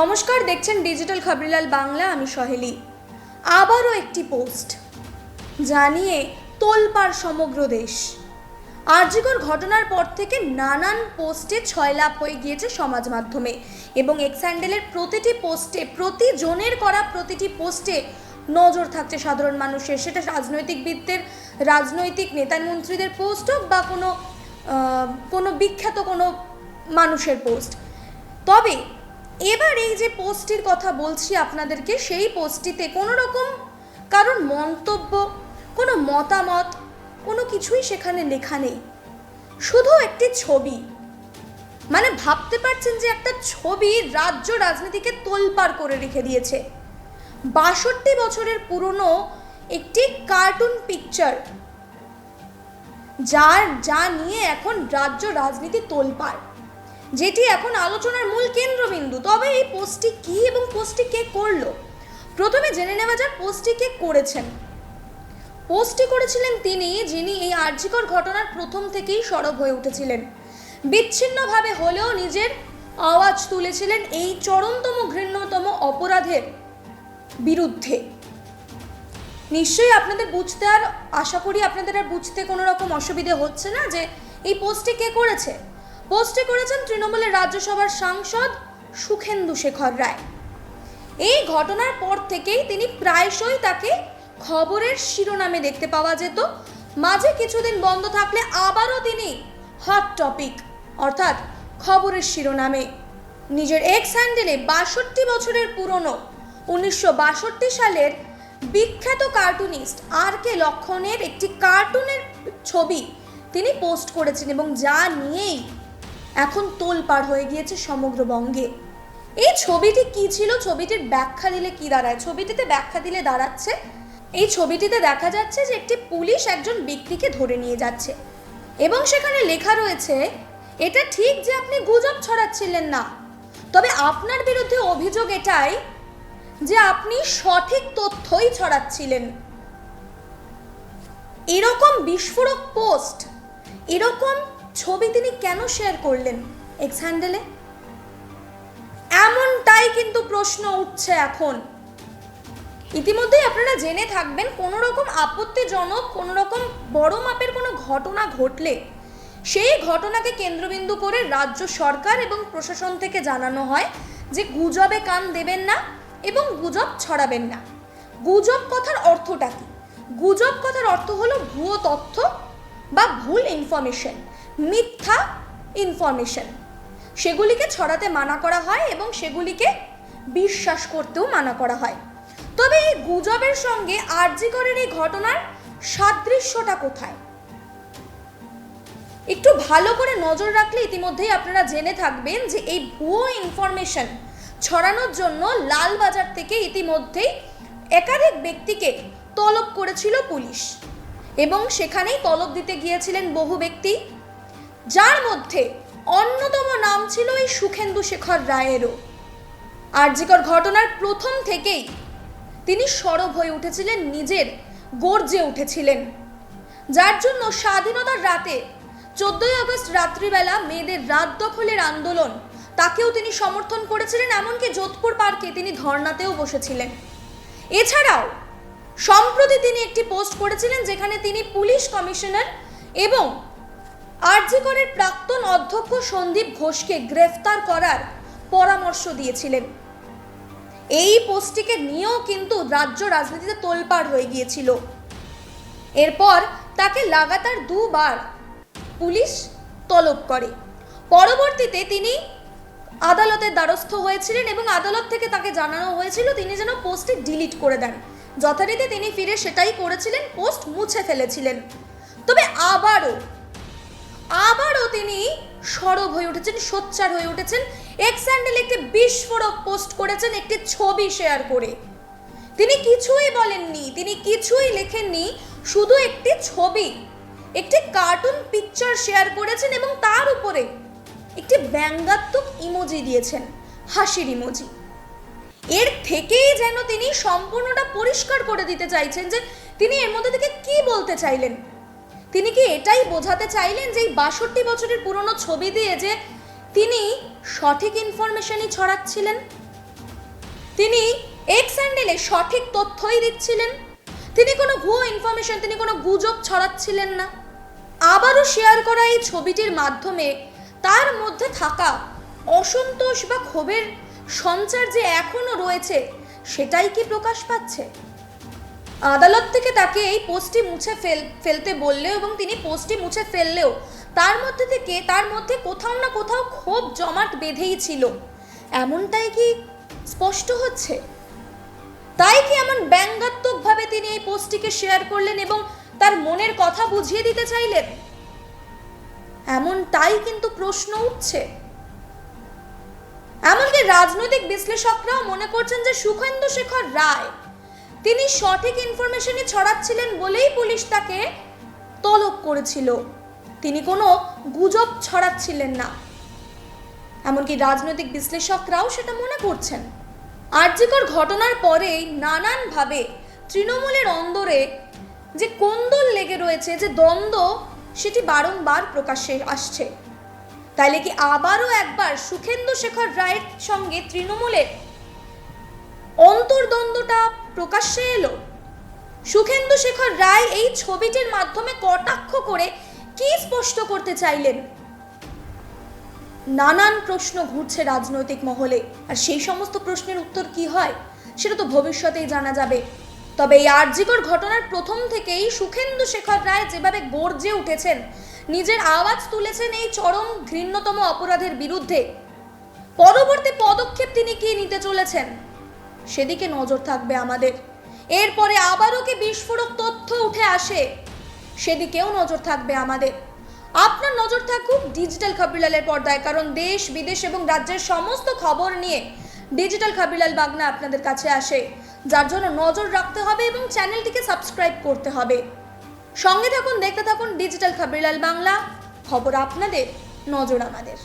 নমস্কার, দেখছেন ডিজিটাল খবরিলাল বাংলা আমি সহেলি। আবারও একটি পোস্ট জানিয়ে তোলপাড় সমগ্র দেশ। আরজিকর ঘটনার পর থেকে নানান পোস্টে ছয় লাভ হয়ে গিয়েছে সমাজ মাধ্যমে এবং এক্স প্রতিটি পোস্টে প্রতিজনের করা প্রতিটি পোস্টে নজর থাকছে সাধারণ মানুষের। সেটা রাজনৈতিকবিদদের রাজনৈতিক নেতা মন্ত্রীদের পোস্ট হোক বা কোনো কোনো বিখ্যাত কোনো মানুষের পোস্ট তবে এবার এই যে পোস্টটির কথা বলছি আপনাদেরকে, সেই পোস্টটিতে কোনো রকম কারণ মন্তব্য, কোনো মতামত, কোনো কিছুই সেখানে লেখা নেই। শুধু একটি ছবি। মানে ভাবতে পারছেন যে একটা ছবি রাজ্য রাজনীতিকে তোলপাড় করে রেখে দিয়েছে। বাষট্টি বছরের পুরনো একটি কার্টুন পিকচার, যার, যা নিয়ে এখন রাজ্য রাজনীতি তোলপাড়। যেটি এখন আলোচনার মূল কেন্দ্রবিন্দু। তবে এই পোস্টটি কি এবং পোস্টটি কে করল? প্রথমে জেনে নেওয়া যাক পোস্টটি কে করেছেন। পোস্টটি করেছিলেন তিনি, যিনি এই আর্যিকর ঘটনার প্রথম থেকেই সরব হয়ে উঠেছিলেন। বিচ্ছিন্নভাবে হলেও নিজের আওয়াজ তুলেছিলেন এই চরমতম, ঘৃণ্যতম অপরাধের বিরুদ্ধে। নিশ্চয়ই আপনাদের বুঝতে আর আশা করি আপনাদের আর বুঝতে কোনো রকম অসুবিধে হচ্ছে না যে এই পোস্টটি কে করেছে? পোস্টটি করেছেন তৃণমূলের রাজ্যসভার সাংসদ সুখেন্দু শেখর রায়। এই ঘটনার পর থেকেই তিনি প্রায়শই তাকে খবরের শিরোনামে দেখতে পাওয়া যেত। মাঝে কিছুদিন বন্ধ থাকলে আবারও তিনি হট টপিক অর্থাৎ খবরের শিরোনামে। নিজের এক্স হ্যান্ডেলে বাষট্টি বছরের পুরনো উনিশশো বাষট্টি সালের বিখ্যাত কার্টুনিস্ট আর কে লক্ষণের একটি কার্টুনের ছবি তিনি পোস্ট করেছেন এবং যা নিয়েই এখন তোলপাড় হয়ে গিয়েছে সমগ্র বঙ্গে। এই ছবিটি কি ছিল? ছবিটির ব্যাখ্যা দিলে কি দাঁড়ায়? ছবিটিতে ব্যাখ্যা দিলে দাঁড়াচ্ছে, এই ছবিটিতে দেখা যাচ্ছে যে একটি পুলিশ একজন ব্যক্তিকে ধরে নিয়ে যাচ্ছে। এবং সেখানে লেখা রয়েছে, এটা ঠিক যে আপনি গুজব ছড়াচ্ছিলেন না। তবে আপনার বিরুদ্ধে অভিযোগ এটাই যে আপনি সঠিক তথ্যই ছড়াচ্ছিলেন। এরকম বিস্ফোরক পোস্ট, এরকম ছবি তিনি কেন শেয়ার করলেন? এক্স হ্যান্ডেলে এমনটাই কিন্তু প্রশ্ন উঠছে এখন। ইতিমধ্যেই আপনারা জেনে থাকবেন কোনো রকম আপত্তিজনক কোনো রকম বড় মাপের কোনো ঘটনা ঘটলে সেই ঘটনাকে কেন্দ্রবিন্দু করে রাজ্য সরকার এবং প্রশাসন থেকে জানানো হয় যে গুজবে কান দেবেন না এবং গুজব ছড়াবেন না। গুজব কথার অর্থটা কি? গুজব কথার অর্থ হলো ভুয়ো তথ্য বা ভুল ইনফরমেশন মিথ্যা ইনফরমেশন সেগুলিকে ছড়াতে মানা করা হয় এবং সেগুলিকে বিশ্বাস করতেও মানা করা হয়। তবে এই গুজবের সঙ্গে আরজিকরের এই ঘটনার সাদৃশ্যটা কোথায়? একটু ভালো করে নজর রাখলে ইতিমধ্যেই আপনারা জেনে থাকবেন যে এই ভুয়ো ইনফরমেশন ছড়ানোর জন্য লালবাজার থেকে ইতিমধ্যেই একাধিক ব্যক্তিকে তলব করেছিল পুলিশ। এবং সেখানেই তলব দিতে গিয়েছিলেন বহু ব্যক্তি। যার মধ্যে অন্যতম নাম ছিল এই সুখেন্দু শেখর রায়েরও। আরজিকর ঘটনার প্রথম থেকেই তিনি সরব হয়ে উঠেছিলেন, নিজের গর্জে উঠেছিলেন। যার জন্য স্বাধীনতার রাতে চোদ্দই আগস্ট রাত্রিবেলা মেয়েদের রাত দখলের আন্দোলন তাকেও তিনি সমর্থন করেছিলেন, এমনকি যোধপুর পার্কে তিনি ধর্নাতেও বসেছিলেন। এছাড়াও সম্প্রতি তিনি একটি পোস্ট করেছিলেন, যেখানে তিনি পুলিশ কমিশনার এবং আরজিকরের প্রাক্তন অধ্যক্ষ সন্দীপ ঘোষকে গ্রেফতার করার পরামর্শ দিয়েছিলেন। এই পোস্টটিকে নিয়েও কিন্তু রাজ্য রাজনীতিতে তোলপাড় হয়ে গিয়েছিল। এরপর তাকে লাগাতার দুবার পুলিশ তলব করে। পরবর্তীতে তিনি আদালতের দ্বারস্থ হয়েছিলেন এবং আদালত থেকে তাকে জানানো হয়েছিল তিনি যেন পোস্টটি ডিলিট করে দেন। যথারীতি তিনি ফিরে সেটাই করেছিলেন, পোস্ট মুছে ফেলেছিলেন। তবে আবারও আবারও তিনি সরব হয়ে উঠেছেন, সোচ্চার হয়ে উঠেছেন। এক্স হ্যান্ডেল একটি বিস্ফোরক পোস্ট করেছেন, একটি ছবি শেয়ার করে। তিনি কিছুই বলেননি, তিনি কিছুই লেখেননি, শুধু একটি ছবি, একটি কার্টুন পিকচার শেয়ার করেছেন এবং তার উপরে একটি ব্যঙ্গাত্মক ইমোজি দিয়েছেন, হাসির ইমোজি এর থেকেই যেন তিনি সম্পূর্ণটা পরিষ্কার করে দিতে চাইছেন যে তিনি এর মধ্যে থেকে কি বলতে চাইলেন। তিনি কি এটাই বোঝাতে চাইলেন যে এই বাষট্টি বছরের পুরনো ছবি দিয়ে যে তিনি সঠিক ইনফরমেশনই ছড়াচ্ছিলেন? তিনি এক্স হ্যান্ডেলে সঠিক তথ্যই দিচ্ছিলেন? তিনি কোনো ভুয়ো ইনফরমেশন তিনি কোনো গুজব ছড়াচ্ছিলেন না? আবারও শেয়ার করা এই ছবিটির মাধ্যমে তার মধ্যে থাকা অসন্তোষ বা ক্ষোভের সঞ্চার যে এখনও রয়েছে, সেটাই কি প্রকাশ পাচ্ছে? আদালত থেকে তাকে এই পোস্টটি মুছে ফেল, ফেলতে বললেও এবং তিনি পোস্টটি মুছে ফেললেও তার মধ্যে থেকে, তার মধ্যে কোথাও না কোথাও ক্ষোভ জমাট বেঁধেই ছিল। এমনটাই কি স্পষ্ট হচ্ছে? তাই কি এমন ব্যঙ্গাত্মকভাবে তিনি এই পোস্টটিকে শেয়ার করলেন এবং তার মনের কথা বুঝিয়ে দিতে চাইলেন? এমনটাই কিন্তু প্রশ্ন উঠছে। এমনকি রাজনৈতিক বিশ্লেষকরাও মনে করছেন যে সুখেন্দু শেখর রায় তিনি সঠিক ইনফরমেশনই ছড়াচ্ছিলেন বলেই পুলিশ তাকে তলব করেছিল। তিনি কোনো গুজব ছড়াচ্ছিলেন না। এমনকি রাজনৈতিক বিশ্লেষকরাও সেটা মনে করছেন। আর্যিকর ঘটনার পরেই নানানভাবে তৃণমূলের অন্দরে যে কোন্দল লেগে রয়েছে, যে দ্বন্দ্ব, সেটি বারংবার প্রকাশ্যে আসছে। তাইলে কি আবারও একবার সুখেন্দু শেখর রায়ের সঙ্গে তৃণমূলের অন্তর্দ্বন্দ্বটা প্রকাশ্যে এলো। সুখেন্দু শেখর রায় এই ছবিটির মাধ্যমে কটাক্ষ করে কি স্পষ্ট করতে চাইলেন? নানান প্রশ্ন ঘুরছে রাজনৈতিক মহলে, আর সেই সমস্ত প্রশ্নের উত্তর কি হয়, সেটা তো ভবিষ্যতেই জানা যাবে। তবে এই আর্যিকর ঘটনার প্রথম থেকেই সুখেন্দু শেখর রায় যেভাবে গর্জে উঠেছেন, নিজের আওয়াজ তুলেছেন এই চরম ঘৃণ্যতম অপরাধের বিরুদ্ধে। পরবর্তী পদক্ষেপ তিনি কি নিতে চলেছেন? সেদিকে নজর থাকবে আমাদের। এরপরে আবারও কি বিস্ফোরক তথ্য উঠে আসে? সেদিকেও নজর থাকবে আমাদের। আপনার নজর থাকুক ডিজিটাল খাবিলালের পর্দায়, কারণ দেশ, বিদেশ এবং রাজ্যের সমস্ত খবর নিয়ে ডিজিটাল খাবিলাল বাগনা আপনাদের কাছে আসে। যার জন্য নজর রাখতে হবে এবং চ্যানেলটিকে সাবস্ক্রাইব করতে হবে। সঙ্গে থাকুন, দেখতে থাকুন ডিজিটাল খাবিলাল বাংলা। খবর আপনাদের, নজর আমাদের।